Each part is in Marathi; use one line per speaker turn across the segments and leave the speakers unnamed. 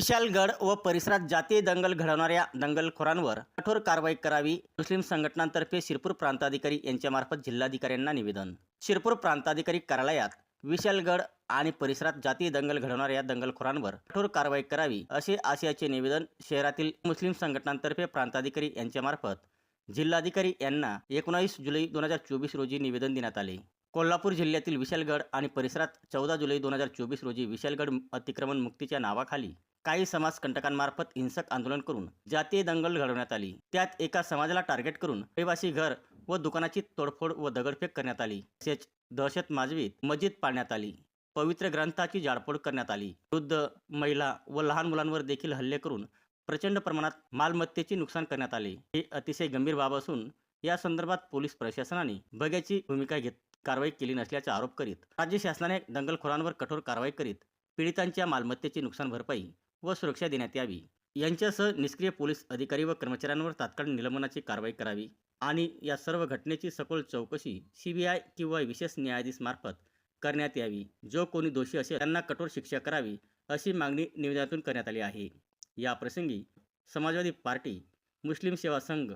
विशालगड व परिसरात जातीय दंगल घडवणाऱ्या दंगलखोरांवर कठोर कारवाई करावी मुस्लिम संघटनांतर्फे शिरपूर प्रांताधिकारी यांच्यामार्फत जिल्हाधिकाऱ्यांना निवेदन. शिरपूर प्रांताधिकारी कार्यालयात विशालगड आणि परिसरात जातीय दंगल घडवणाऱ्या दंगलखोरांवर कठोर कारवाई करावी असे आशयाचे निवेदन शहरातील मुस्लिम संघटनांतर्फे प्रांताधिकारी यांच्यामार्फत जिल्हाधिकारी यांना एकोणावीस जुलै दोन हजार चोवीस रोजी निवेदन देण्यात आले. कोल्हापूर जिल्ह्यातील विशालगड आणि परिसरात चौदा जुलै दोन हजार चोवीस रोजी विशालगड अतिक्रमण मुक्तीच्या नावाखाली काही समाजकंटकांमार्फत हिंसक आंदोलन करून जातीय दंगल घडवण्यात आली. त्यात एका समाजाला टार्गेट करून रहिवासी घर व दुकानाची तोडफोड व दगडफेक करण्यात आली. तसेच दहशत माजवीत मस्जिद पाडण्यात आली. पवित्र ग्रंथाची जाळपोळ करण्यात आली. वृद्ध महिला व लहान मुलांवर देखील हल्ले करून प्रचंड प्रमाणात मालमत्तेचे नुकसान करण्यात आले. ही अतिशय गंभीर बाब असून या संदर्भात पोलीस प्रशासनाने बघ्याची भूमिका घेत कारवाई केली नसल्याचा आरोप करीत राज्य शासनाने दंगलखोरांवर कठोर कारवाई करीत पीडितांच्या मालमत्तेची नुकसान भरपाई व सुरक्षा देण्यात यावी. यांच्यासह निष्क्रिय पोलीस अधिकारी व कर्मचाऱ्यांवर तात्काळ निलंबनाची कारवाई करावी आणि या सर्व घटनेची सखोल चौकशी सीबीआय किंवा विशेष न्यायाधीशमार्फत करण्यात यावी. जो कोणी दोषी असेल त्यांना कठोर शिक्षा करावी अशी मागणी निवेदनातून करण्यात आली आहे. या प्रसंगी समाजवादी पार्टी मुस्लिम सेवा संघ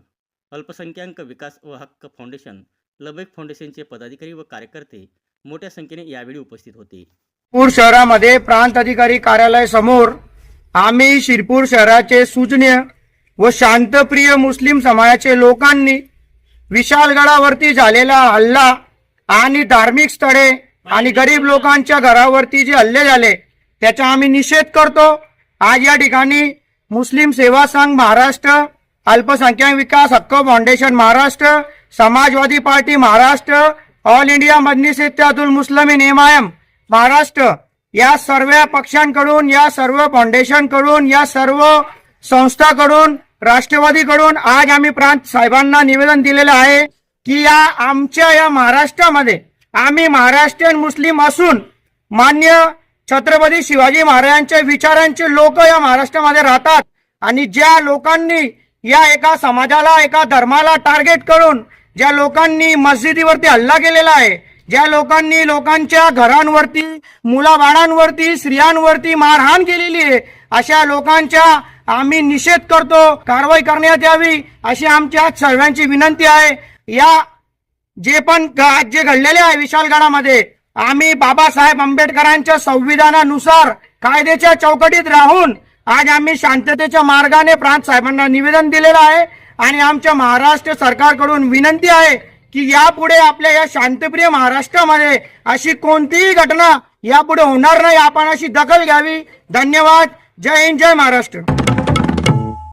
अल्पसंख्याक विकास व हक्क फाउंडेशन लबेक फाउंडेशनचे पदाधिकारी व कार्यकर्ते मोठ्या संख्येने यावेळी उपस्थित होते.
पूर शहरामध्ये प्रांत अधिकारी कार्यालय समोर आम्ही शिरपूर शहराचे सुजन्य व शांतप्रिय मुस्लिम समाजाचे लोकांनी विशालगडावरती झालेला हल्ला आणि धार्मिक स्थळे आणि गरीब लोकांच्या घरावरती जे हल्ले झाले त्याचा आम्ही निषेध करतो. आज या ठिकाणी मुस्लिम सेवा संघ महाराष्ट्र अल्पसंख्याक विकास हक्क foundation Maharashtra Samajwadi party Maharashtra all India Majlis Ittehadul Muslim M Maharashtra या सर्व पक्षांकडून या सर्व फाउंडेशनकडून या सर्व संस्थाकडून राष्ट्रवादीकडून आज आम्ही प्रांत साहेबांना निवेदन दिलेलं आहे की या आमच्या या महाराष्ट्रामध्ये आम्ही महाराष्ट्रीयन मुस्लिम असून मान्य छत्रपती शिवाजी महाराजांच्या विचारांचे लोक या महाराष्ट्रामध्ये राहतात आणि ज्या लोकांनी या एका समाजाला एका धर्माला टार्गेट करून ज्या लोकांनी मस्जिदीवरती हल्ला केलेला आहे ज्या लोकांनी लोकांच्या घरांवरती मुलाबाळांवरती स्त्रियांवरती मारहाण केलेली आहे अशा लोकांच्या आम्ही निषेध करतो कारवाई करण्यात यावी अशी आमच्या सर्वांची विनंती आहे. या जे पण जे घडलेले आहे विशालगडामध्ये आम्ही बाबासाहेब आंबेडकरांच्या संविधानानुसार कायद्याच्या चौकटीत राहून आज आम्ही शांततेच्या मार्गाने प्रांत साहेबांना निवेदन दिलेलं आहे आणि आमच्या महाराष्ट्र सरकारकडून विनंती आहे की यापुढे आपल्या या शांतप्रिय महाराष्ट्रामध्ये अशी कोणतीही घटना यापुढे होणार नाही. आपण अशी दखल घ्यावी. धन्यवाद. जय हिंद जय महाराष्ट्र.